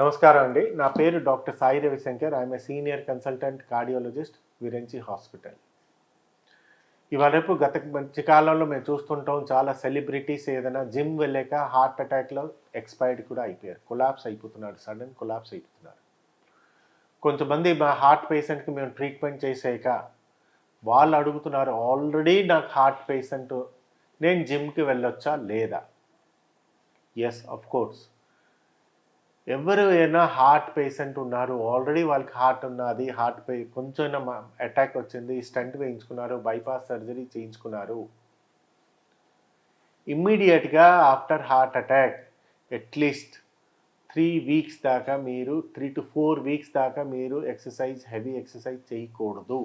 నమస్కారం అండి. నా పేరు doctor Sai Ravishankar. I'm a senior consultant cardiologist Virinchi hospital. ఇవాళ రేపు గత మంచి కాలంలో మేము చూస్తుంటాం చాలా సెలబ్రిటీస్ ఏదైనా జిమ్ వెళ్ళాక హార్ట్ అటాక్లో ఎక్స్పైర్డ్ కూడా అయిపోయారు. కొలాప్స్ అయిపోతున్నాడు సడన్ కొలాప్స్ అయిపోతున్నారు. కొంతమంది మా హార్ట్ పేషెంట్కి మేము ట్రీట్మెంట్ చేసాక వాళ్ళు అడుగుతున్నారు ఆల్రెడీ నాకు హార్ట్ పేషెంట్ నేను జిమ్కి వెళ్ళొచ్చా? లేదా? ఎస్ అఫ్ కోర్స్ ఎవరు అయినా హార్ట్ పేషెంట్ ఉన్నారు ఆల్రెడీ వాళ్ళకి హార్ట్ ఉన్నది హార్ట్ పే కొంచెం అటాక్ వచ్చింది స్టంట్ వేయించుకున్నారు బైపాస్ సర్జరీ చేయించుకున్నారు. ఇమ్మీడియట్గా after heart attack at least three weeks దాకా మీరు త్రీ టు ఫోర్ వీక్స్ దాకా మీరు ఎక్సర్సైజ్ హెవీ ఎక్సర్సైజ్ చేయకూడదు.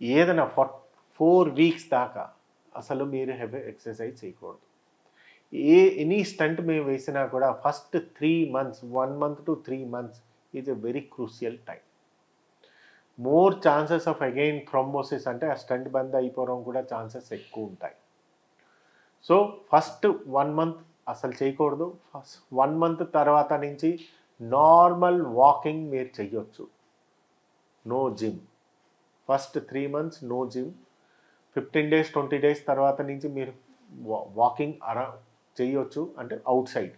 ఏదైనా ఫోర్ ఫోర్ వీక్స్ దాకా అసలు మీరు హెవీ ఎక్సర్సైజ్ చేయకూడదు. ఏ ఎనీ స్టంట్ మేము వేసినా కూడా first three months one month to three months is a very crucial time more chances of again thrombosis అంటే ఆ స్టంట్ బంద్ అయిపోవడం కూడా ఛాన్సెస్ ఎక్కువ ఉంటాయి. సో ఫస్ట్ వన్ మంత్ అసలు చేయకూడదు. ఫస్ట్ వన్ మంత్ తర్వాత నుంచి నార్మల్ వాకింగ్ మీరు చెయ్యొచ్చు. No gym first three months no gym fifteen days twenty days తర్వాత నుంచి మీరు వాకింగ్ అరా చేయొచ్చు అంటే అవుట్ సైడ్.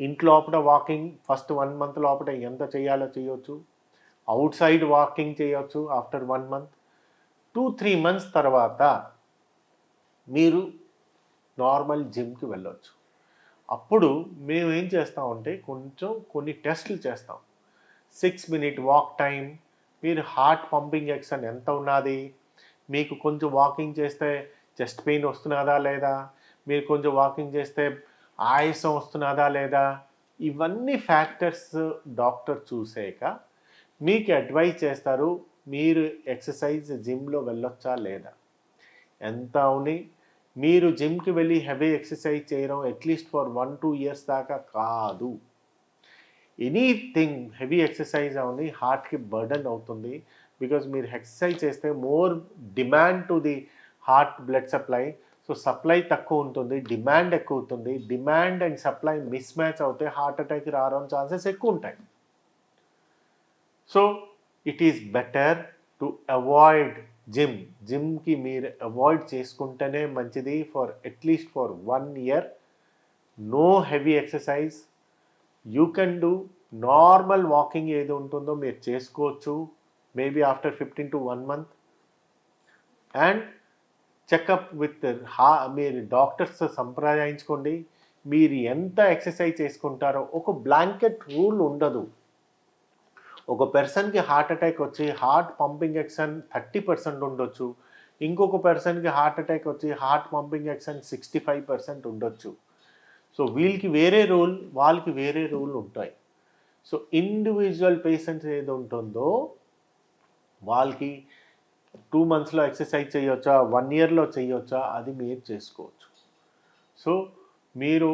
ఇంట్లో లోపల వాకింగ్ ఫస్ట్ వన్ మంత్ లోపల ఎంత చేయాలో చేయొచ్చు. అవుట్ సైడ్ వాకింగ్ చేయొచ్చు after one month. Two three months తర్వాత మీరు నార్మల్ జిమ్కి వెళ్ళొచ్చు. అప్పుడు మేము ఏం చేస్తామంటే కొంచెం కొన్ని టెస్టులు చేస్తాం. సిక్స్ మినిట్ వాక్ టైం మీరు హార్ట్ పంపింగ్ యాక్షన్ ఎంత ఉన్నది మీకు కొంచెం వాకింగ్ చేస్తే చెస్ట్ పెయిన్ వస్తున్నదా లేదా మీరు కొంచెం వాకింగ్ చేస్తే ఆయాసం వస్తున్నదా లేదా? ఇవన్నీ ఫ్యాక్టర్స్ డాక్టర్ చూసాక మీకు అడ్వైజ్ చేస్తారు మీరు ఎక్సర్సైజ్ జిమ్లో వెళ్ళొచ్చా లేదా? ఎంత అవుని? మీరు జిమ్కి వెళ్ళి హెవీ ఎక్సర్సైజ్ చేయడం at least for one two years దాకా కాదు. ఎనీథింగ్ హెవీ ఎక్సర్సైజ్ అవుని హార్ట్కి బర్డన్ అవుతుంది. బికాజ్ మీరు ఎక్సర్సైజ్ చేస్తే more demand to the heart blood supply so supply తక్కువ ఉంటుంది డిమాండ్ ఎక్కువ ఉంటుంది. Demand and supply mismatch అవుతే హార్ట్ అటాక్ రావడం ఛాన్సెస్ ఎక్కువ ఉంటాయి. So it is better to avoid gym. జిమ్కి మీరు అవాయిడ్ చేసుకుంటేనే మంచిది for at least for one year. No heavy exercise. You can do normal walking ఏది ఉంటుందో మీరు చేసుకోవచ్చు. Maybe after fifteen to one month. And checkup with హా మీరు డాక్టర్స్ సంప్రదాయించుకోండి. మీరు ఎంత ఎక్సర్సైజ్ చేసుకుంటారో ఒక బ్లాంకెట్ రూల్ ఉండదు. ఒక పర్సన్కి హార్ట్ అటాక్ వచ్చి heart pumping action thirty percent ఉండొచ్చు. ఇంకొక పర్సన్కి హార్ట్ అటాక్ వచ్చి heart pumping action sixty five percent ఉండొచ్చు. సో వీళ్ళకి వేరే రూల్ వాళ్ళకి వేరే రూల్ ఉంటాయి. సో ఇండివిజువల్ పేషెంట్స్ ఏది ఉంటుందో వాళ్ళకి టూ మంత్స్లో ఎక్సర్సైజ్ చేయొచ్చా? వన్ ఇయర్లో చేయొచ్చా? అది మీరు చేసుకోవచ్చు. సో మీరు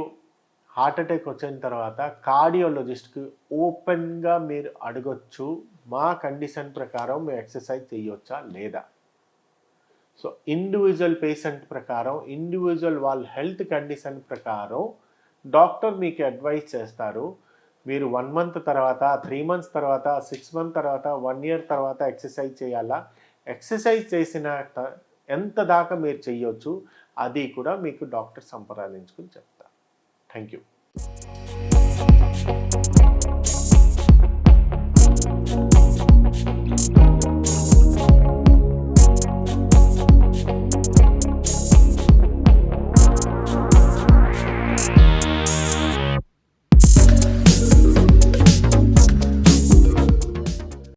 హార్ట్ అటాక్ వచ్చిన తర్వాత కార్డియోలజిస్ట్కి ఓపెన్గా మీరు అడగొచ్చు మా కండిషన్ ప్రకారం మేము ఎక్సర్సైజ్ చేయొచ్చా లేదా? సో ఇండివిజువల్ పేషెంట్ ప్రకారం ఇండివిజువల్ వాళ్ళ హెల్త్ కండిషన్ ప్రకారం డాక్టర్ మీకు అడ్వైస్ చేస్తారు. మీరు వన్ మంత్ తర్వాత త్రీ మంత్స్ తర్వాత సిక్స్ మంత్ తర్వాత వన్ ఇయర్ తర్వాత ఎక్సర్సైజ్ చేయాలా? ఎక్సర్సైజ్ చేసిన ఎంత దాకా మీరు చేయొచ్చు అది కూడా మీకు డాక్టర్ సంప్రదించుకుని చెప్తాను థ్యాంక్ యూ.